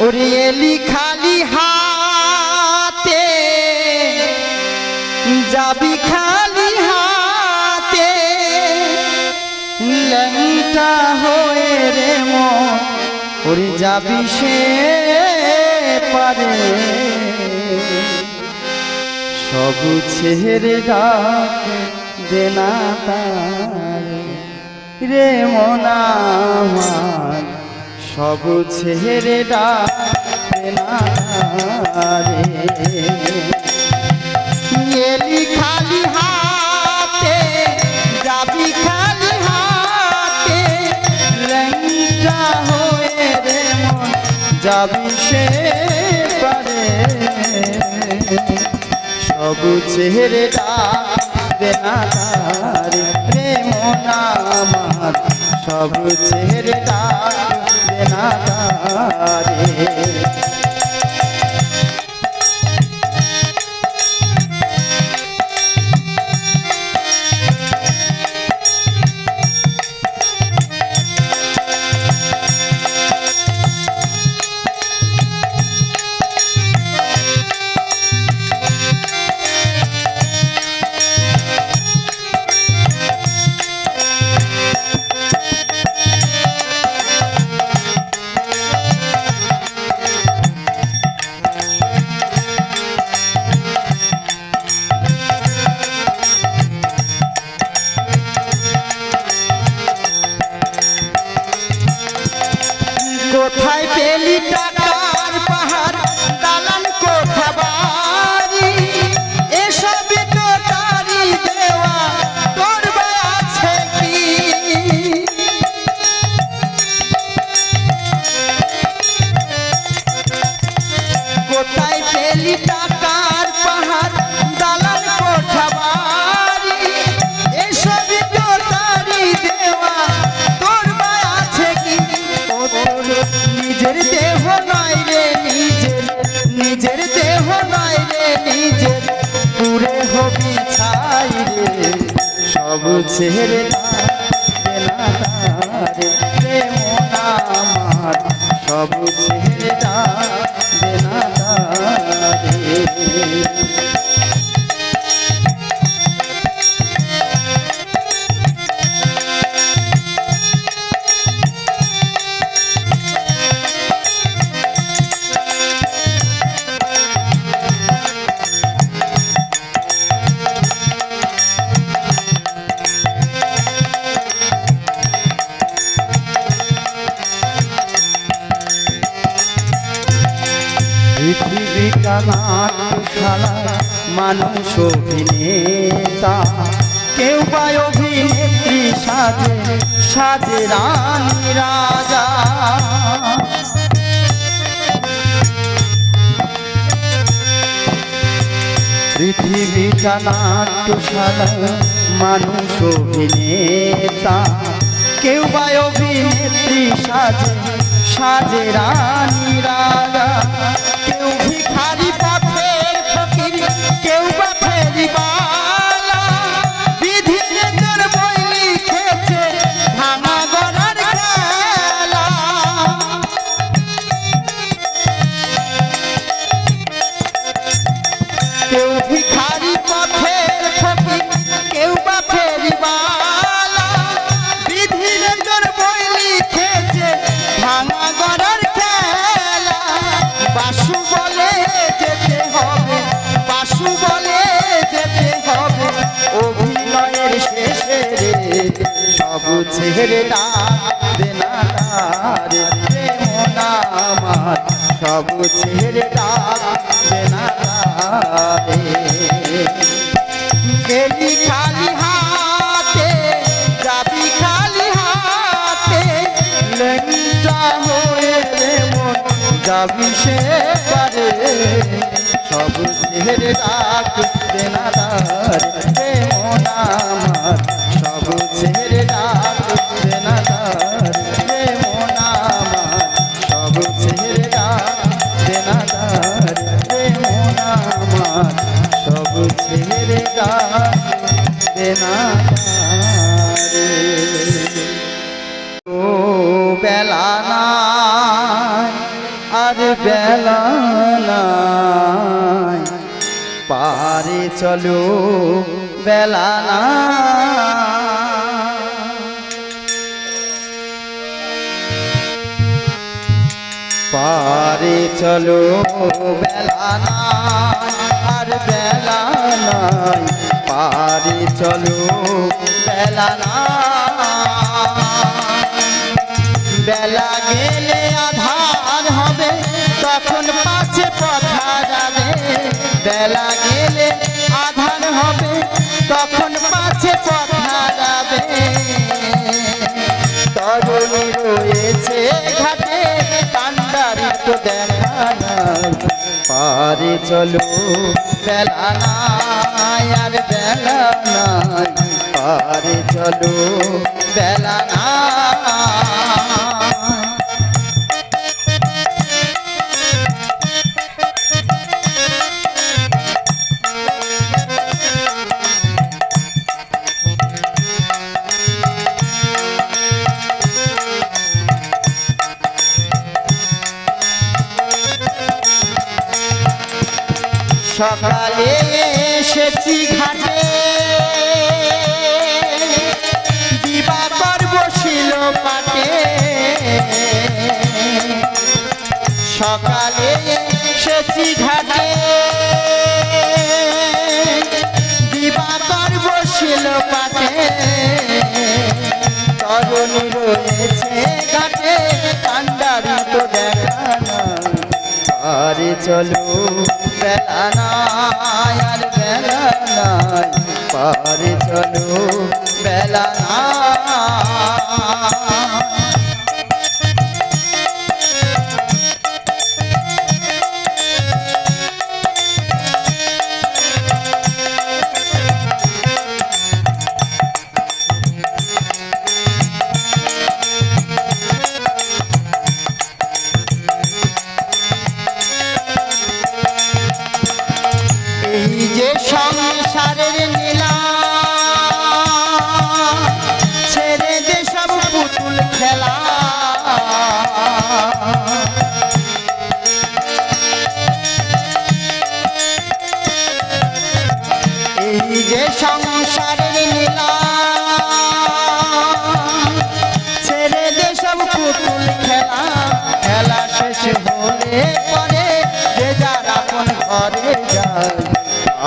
ওরে এলি খালি হাতে, যাবি খালি হাতে। ল্যাংটা হয়ে রে মন যাবি সে পারে। সব ছেড়ে ডাক দেনা তার, রে মনা আমার। সব ছেড়ে ডাক রে। খালি হাতে, যাবি খালি হাতে, ল্যাংটা হয়ে রে মন, যাবি সে পারে। সব দেনা রে প্রেম আমার, সব চেহারে দেনা রে হবি ছাই রে সব ছেড়ে পৃথিবীটা মানুষ অভিনেতা কেউ বা অভিনেত্রী সাজে সাজে রানী রাজা। পৃথিবীটা নাট্যশালা মানুষ অভিনেতা কেউ বা অভিনেত্রী সাজে সাজে রানী রাজা। সব ছেড়ে দেনা রে প্রেম আমার সব ছেড়ে দেনা রে গেলি খালি হাতে, যাবি খালি হাতে, লেংটা হয়ে রে মন, যাবি সে পারে। সব ছেড়ে ডাক দেনাদার বেলা নাই আর বেলা নাই চলো বেলা না পারে চলো বেলা নাই আর বেলা নাই, পারে চলো, বেলা নাই। বেলা গেলে আধার হবে, তখন পাছে পথা যাবে বেলা গেলে আধার হবে, তখন পাছে পথা যাবে তরুণী রয়েছে ঘাটে, কান্ডারি তো দেখা নাই। পারে চলো। বেলা নাই আর বেলা নাই পারে চলো। বেলা নাই সকালে এসেছি ঘাটে। দিবাকর বসিল পাটে। সকালে এসেছি ঘাটে। দিবাকর বসিল পাটে। তরুণী রয়েছে আরে চলো। বেলা নাই আর বেলা নাই যে সংসারের ছেড়ে দে পুতুল খেলা খেলা শেষ হলে পরে যে যার আপন ঘরে যায়,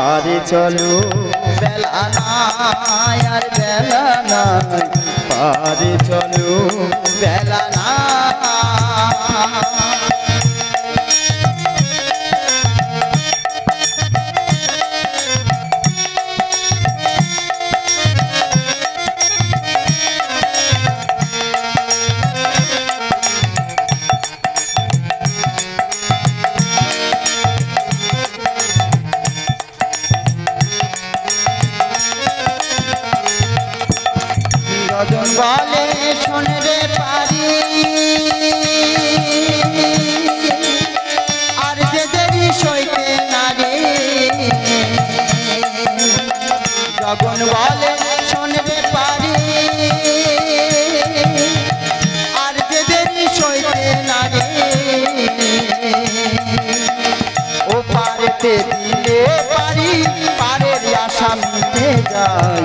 আরে চলো বেলা নাই আর বেলা নাই পারে চলো বেলা নাই। জগন বলে শোনে রে পারি। আর যে দেরি সইতে নারে। ও পারেতে দিলে পারি, পারের আশা মিটে যায়।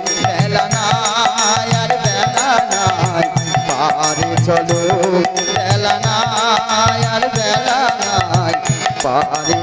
চলো বেলা নাই আর বেলা নাই পারে